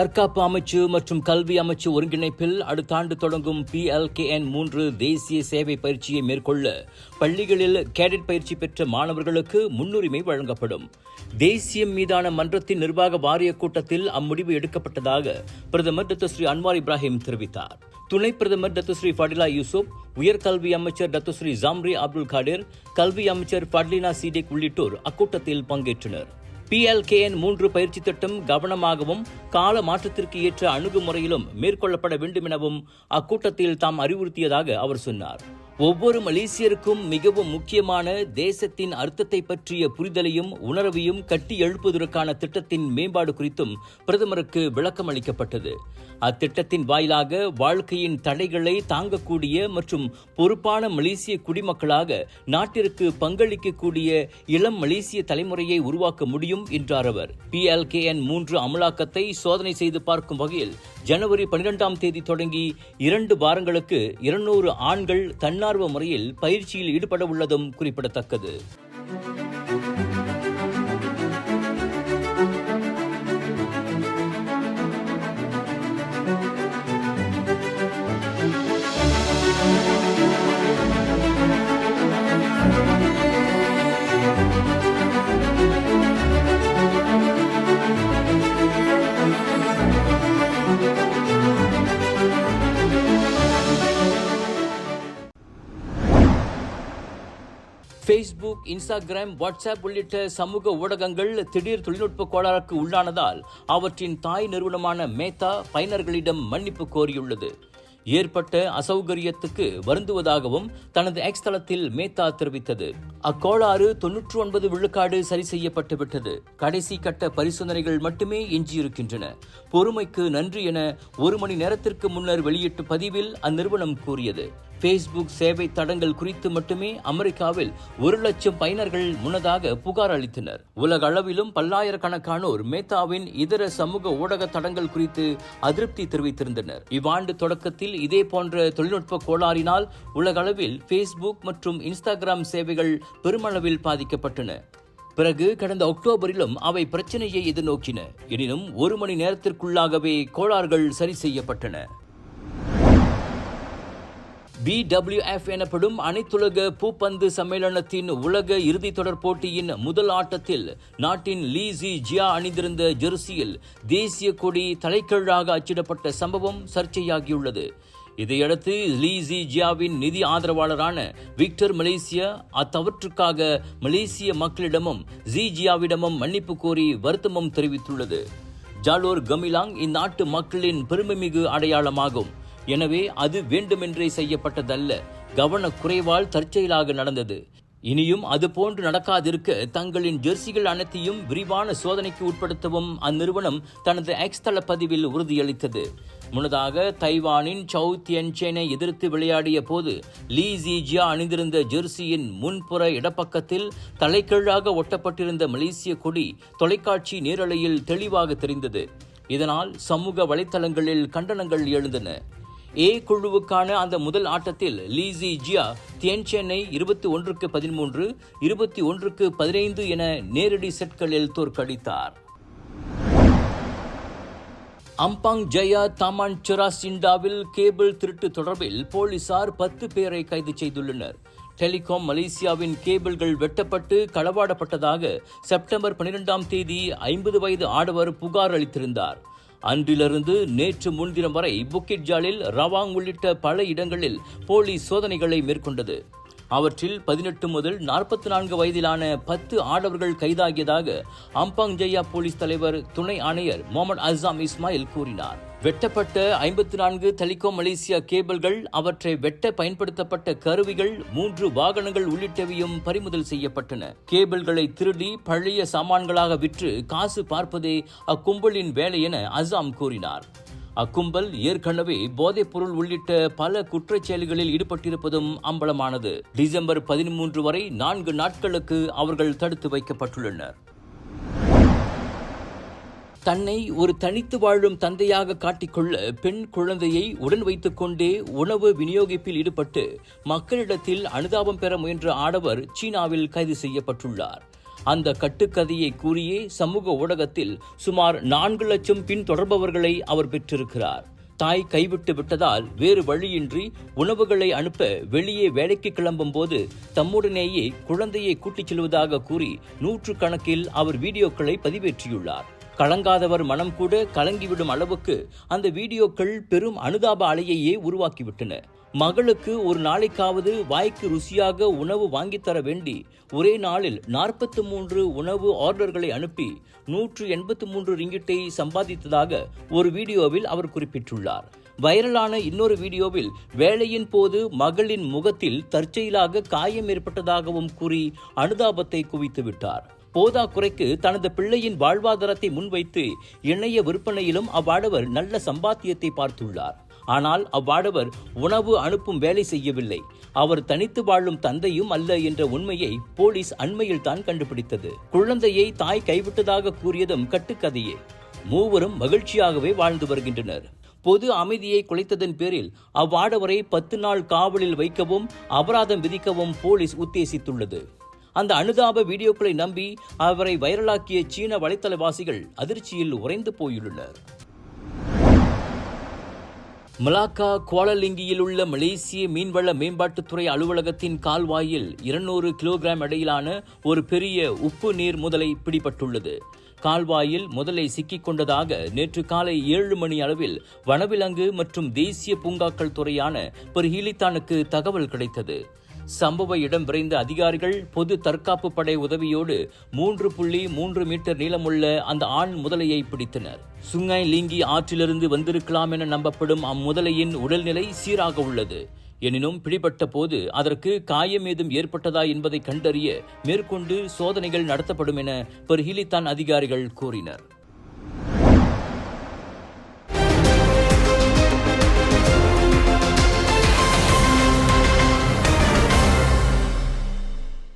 தற்காப்பு அமைச்சு மற்றும் கல்வி அமைச்சு ஒருங்கிணைப்பில் அடுத்த ஆண்டு தொடங்கும் பிஎல்கேஎன் மூன்று தேசிய சேவை பயிற்சியை மேற்கொள்ள பள்ளிகளில் கேடட் பயிற்சி பெற்ற மாணவர்களுக்கு முன்னுரிமை வழங்கப்படும். தேசியம் மீதான மன்றத்தின் நிர்வாக வாரிய கூட்டத்தில் அம்முடிவு எடுக்கப்பட்டதாக பிரதமர் டத்து ஸ்ரீ அன்வார் இப்ராஹிம் தெரிவித்தார். துணை பிரதமர் டத்து ஸ்ரீ ஃபடிலா யூசுப் உயர்கல்வி அமைச்சர் Datuk Seri Zambry Abdul Kadir கல்வி அமைச்சர் ஃபட்லினா சீடேக் உள்ளிட்டோர் அக்கூட்டத்தில் பங்கேற்றனர். பிஎல்கேஎன் மூன்று பயிற்சி திட்டம் கவனமாகவும் கால மாற்றத்திற்கு ஏற்ற அணுகுமுறையிலும் மேற்கொள்ளப்பட வேண்டும் எனவும் அக்கூட்டத்தில் தாம் அறிவுறுத்தியதாக அவர் சொன்னார். ஒவ்வொரு மலேசியருக்கும் மிகவும் முக்கியமான தேசத்தின் அர்த்தத்தை பற்றிய புரிதலையும் உணர்வையும் கட்டி எழுப்புவதற்கான திட்டத்தின் மேம்பாடு குறித்தும் பிரதமருக்கு விளக்கம் அளிக்கப்பட்டது. அத்திட்டத்தின் வாயிலாக வாழ்க்கையின் தடைகளை தாங்கக்கூடிய மற்றும் பொறுப்பான மலேசிய குடிமக்களாக நாட்டிற்கு பங்களிக்கக்கூடிய இளம் மலேசிய தலைமுறையை உருவாக்க முடியும் என்றார் அவர். பி எல்கேஎன் மூன்று அமலாக்கத்தை சோதனை செய்து பார்க்கும் வகையில் ஜனவரி பனிரெண்டாம் தேதி தொடங்கி இரண்டு வாரங்களுக்கு இருநூறு ஆண்கள் தன்னார்வ முறையில் பயிற்சியில் ஈடுபட உள்ளதும் குறிப்பிடத்தக்கது. ஃபேஸ்புக் இன்ஸ்டாகிராம் வாட்ஸ்அப் உள்ளிட்ட சமூக ஊடகங்கள் திடீர் தொழில்நுட்ப கோளாறுக்கு உள்ளானதால் அவற்றின் தாய் நிறுவனமான மேத்தா பயனர்களிடம் மன்னிப்பு கோரியுள்ளது. ஏற்பட்ட அசௌகரியத்துக்கு வருந்துவதாகவும் தனது எக்ஸ் தளத்தில் மேத்தா தெரிவித்தது. அக்கோளாறு தொன்னூற்று ஒன்பது விழுக்காடு சரி செய்யப்பட்டு விட்டது. கடைசி கட்ட பரிசோதனைகள் மட்டுமே எஞ்சியிருக்கின்றன. பொறுமைக்கு நன்றி என ஒரு மணி நேரத்திற்கு முன்னர் வெளியிட்ட பதிவில் அந்நிறுவனம் கூறியது. ஃபேஸ்புக் சேவை தடங்கள் குறித்து மட்டுமே அமெரிக்காவில் ஒரு லட்சம் பயனர்கள் முன்னதாக புகார் அளித்தனர். உலக அளவிலும் பல்லாயிரக்கணக்கானோர் மேத்தாவின் இதர சமூக ஊடக தடங்கள் குறித்து அதிருப்தி தெரிவித்திருந்தனர். இவ்வாண்டு தொடக்கத்தில் இதே போன்ற தொழில்நுட்ப கோளாறினால் உலக அளவில் ஃபேஸ்புக் மற்றும் இன்ஸ்டாகிராம் சேவைகள் பெருமளவில் பாதிக்கப்பட்டன. பிறகு கடந்த அக்டோபரிலும் அவை பிரச்சனையை எதிர்நோக்கின. எனினும் ஒரு மணி நேரத்திற்குள்ளாகவே கோளாறுகள் சரி செய்யப்பட்டன. பிடபிள்யூஎஃப் எனப்படும் அனைத்துலக பூப்பந்து சம்மேளனத்தின் உலக இறுதித் தொடர் போட்டியின் முதல் ஆட்டத்தில் நாட்டின் லீசி ஜியா அணிந்திருந்த ஜெர்சியில் தேசிய கொடி தலைக்கீழாக அச்சிடப்பட்ட சம்பவம் சர்ச்சையாகியுள்ளது. இதையடுத்து லீசி ஜியாவின் நிதி ஆதரவாளரான விக்டர் மலேசியா அத்தவற்றுக்காக மலேசிய மக்களிடமும் ஜி ஜியாவிடமும் மன்னிப்பு கோரி வருத்தமும் தெரிவித்துள்ளது. ஜாலோர் கமிலாங் இந்நாட்டு மக்களின் பெருமைமிகு அடையாளமாகும். எனவே அது வேண்டுமென்றே செய்யப்பட்டதல்ல. கவனக்குறைவால் தற்செயலாக நடந்தது. இனியும் அது போன்று நடக்காதிருக்க தங்களின் ஜெர்சிகள் அனைத்தையும் விரிவான சோதனைக்கு உட்படுத்தவும் அந்நிறுவனம் தனது எக்ஸ் தள பதிவில் உறுதியளித்தது. முன்னதாக தைவானின் சவு தியன்சேனை எதிர்த்து விளையாடிய போது லீ ஜியா அணிந்திருந்த ஜெர்சியின் முன்புற இடப்பக்கத்தில் தலைக்கீழாக ஒட்டப்பட்டிருந்த மலேசிய கொடி தொலைக்காட்சி நேரலையில் தெளிவாக தெரிந்தது. இதனால் சமூக வலைத்தளங்களில் கண்டனங்கள் எழுந்தன. ஏ குழுவுக்கான அந்த முதல் ஆட்டத்தில் லீசி ஜியா தியன்சென்னை இருபத்தி ஒன்றுக்கு பதிமூன்று இருபத்தி ஒன்றுக்கு பதினைந்து என நேரடி செட்களில் தோற்கடித்தார். அம்பாங் ஜெயா தாமான் சிண்டாவில் கேபிள் திருட்டு தொடர்பில் போலீசார் பத்து பேரை கைது செய்துள்ளனர். டெலிகாம் மலேசியாவின் கேபிள்கள் வெட்டப்பட்டு களவாடப்பட்டதாக செப்டம்பர் பனிரெண்டாம் தேதி ஐம்பது வயது ஆடவர் புகார் அளித்திருந்தார். அன்றிலிருந்து நேற்று முன்தினம் வரை புக்கிட் ஜாலில் ரவாங் உள்ளிட்ட பல இடங்களில் போலீஸ் சோதனைகளை மேற்கொண்டது. அவற்றில் பதினெட்டு முதல் நாற்பத்தி நான்கு வயதிலான பத்து ஆடவர்கள் கைதாகியதாக அம்பாங் ஜெயா போலீஸ் தலைவர் துணை ஆணையர் முகமது அசாம் இஸ்மாயில் கூறினார். வெட்டப்பட்ட ஐம்பத்தி நான்கு டெலிகாம் மலேசியா கேபிள்கள் அவற்றை வெட்ட பயன்படுத்தப்பட்ட கருவிகள் மூன்று வாகனங்கள் உள்ளிட்டவையும் பறிமுதல் செய்யப்பட்டன. கேபிள்களை திருடி பழைய சாமான்களாக விற்று காசு பார்ப்பதே அக்கும்பலின் வேலை என அசாம் கூறினார். அக்கும்பல் ஏற்கனவே போதைப் பொருள் உள்ளிட்ட பல குற்றச் செயல்களில் ஈடுபட்டிருப்பதும் அம்பலமானது. டிசம்பர் பதிமூன்று வரை நான்கு நாட்களுக்கு அவர்கள் தடுத்து வைக்கப்பட்டுள்ளனர். தன்னை ஒரு தனித்து வாழும் தந்தையாக காட்டிக்கொள்ள பெண் குழந்தையை உடன் வைத்துக் கொண்டே உணவு விநியோகிப்பில் ஈடுபட்டு மக்களிடத்தில் அனுதாபம் பெற முயன்ற ஆடவர் சீனாவில் கைது செய்யப்பட்டுள்ளார். அந்த கட்டுக்கதையை கூறியே சமூக ஊடகத்தில் சுமார் நான்கு லட்சம் பின்தொடர்பவர்களை அவர் பெற்றிருக்கிறார். தாய் கைவிட்டு விட்டதால் வேறு வழியின்றி உணவுகளை அனுப்ப வெளியே வேலைக்கு கிளம்பும் போது தம்முடனேயே குழந்தையை கூட்டிச் செல்வதாக கூறி நூற்று கணக்கில் அவர் வீடியோக்களை பதிவேற்றியுள்ளார். கலங்காதவர் மனம் கூட கலங்கிவிடும் அளவுக்கு அந்த வீடியோக்கள் பெரும் அனுதாப அலையையே உருவாக்கிவிட்டன. மகளுக்கு ஒரு நாளைக்காவது வாய்க்கு ருசியாக உணவு வாங்கித்தர வேண்டி ஒரே நாளில் நாற்பத்தி மூன்று உணவு ஆர்டர்களை அனுப்பி நூற்று எண்பத்து மூன்று ரிங்கிட்டை சம்பாதித்ததாக ஒரு வீடியோவில் அவர் குறிப்பிட்டுள்ளார். வைரலான இன்னொரு வீடியோவில் வேலையின் போது மகளின் முகத்தில் தற்செயலாக காயம் ஏற்பட்டதாகவும் கூறி அனுதாபத்தை குவித்து விட்டார். போதா குறைக்கு தனது பிள்ளையின் வாழ்வாதாரத்தை முன்வைத்து இணைய விற்பனையிலும் அவ்வாடவர் நல்ல சம்பாத்தியத்தை பார்த்துள்ளார். ஆனால் அவ்வாடவர் உணவு அனுப்பும் வேலை செய்யவில்லை. அவர் தனித்து வாழும் தந்தையும் அல்ல என்ற உண்மையை போலீஸ் அண்மையில் தான் கண்டுபிடித்தது. குழந்தையை தாய் கைவிட்டதாக கூறியதும் கட்டுக்கதையே. மூவரும் மகிழ்ச்சியாகவே வாழ்ந்து வருகின்றனர். பொது அமைதியை குலைத்ததன் பேரில் அவ்வாடவரை பத்து நாள் காவலில் வைக்கவும் அபராதம் விதிக்கவும் போலீஸ் உத்தேசித்துள்ளது. அந்த அனுதாப வீடியோக்களை நம்பி அவரை வைரலாக்கிய சீன வலைத்தளவாசிகள் அதிர்ச்சியில் உறைந்து போயுள்ளனர். மலாக்கா குவாலலிங்கியில் உள்ள மலேசிய மீன்வள மேம்பாட்டுத்துறை அலுவலகத்தின் கால்வாயில் இருநூறு கிலோகிராம் எடையிலான ஒரு பெரிய உப்பு நீர் முதலை பிடிபட்டுள்ளது. கால்வாயில் முதலை சிக்கிக் கொண்டதாக நேற்று காலை ஏழு மணி அளவில் வனவிலங்கு மற்றும் தேசிய பூங்காக்கள் துறையான பெர்ஹிலித்தானுக்கு தகவல் கிடைத்தது. சம்பவ இடம் விரைந்த அதிகாரிகள் பொது தற்காப்பு படை உதவியோடு மூன்று புள்ளி மூன்று மீட்டர் நீளமுள்ள அந்த ஆண் முதலையை பிடித்தனர். சுங்காய் லீங்கி ஆற்றிலிருந்து வந்திருக்கலாம் என நம்பப்படும் அம்முதலையின் உடல்நிலை சீராக உள்ளது. எனினும் பிடிபட்ட போது அதற்கு காயம் ஏதும் ஏற்பட்டதா என்பதை கண்டறிய மேற்கொண்டு சோதனைகள் நடத்தப்படும் என பெர்ஹிலித்தான் அதிகாரிகள் கூறினர்.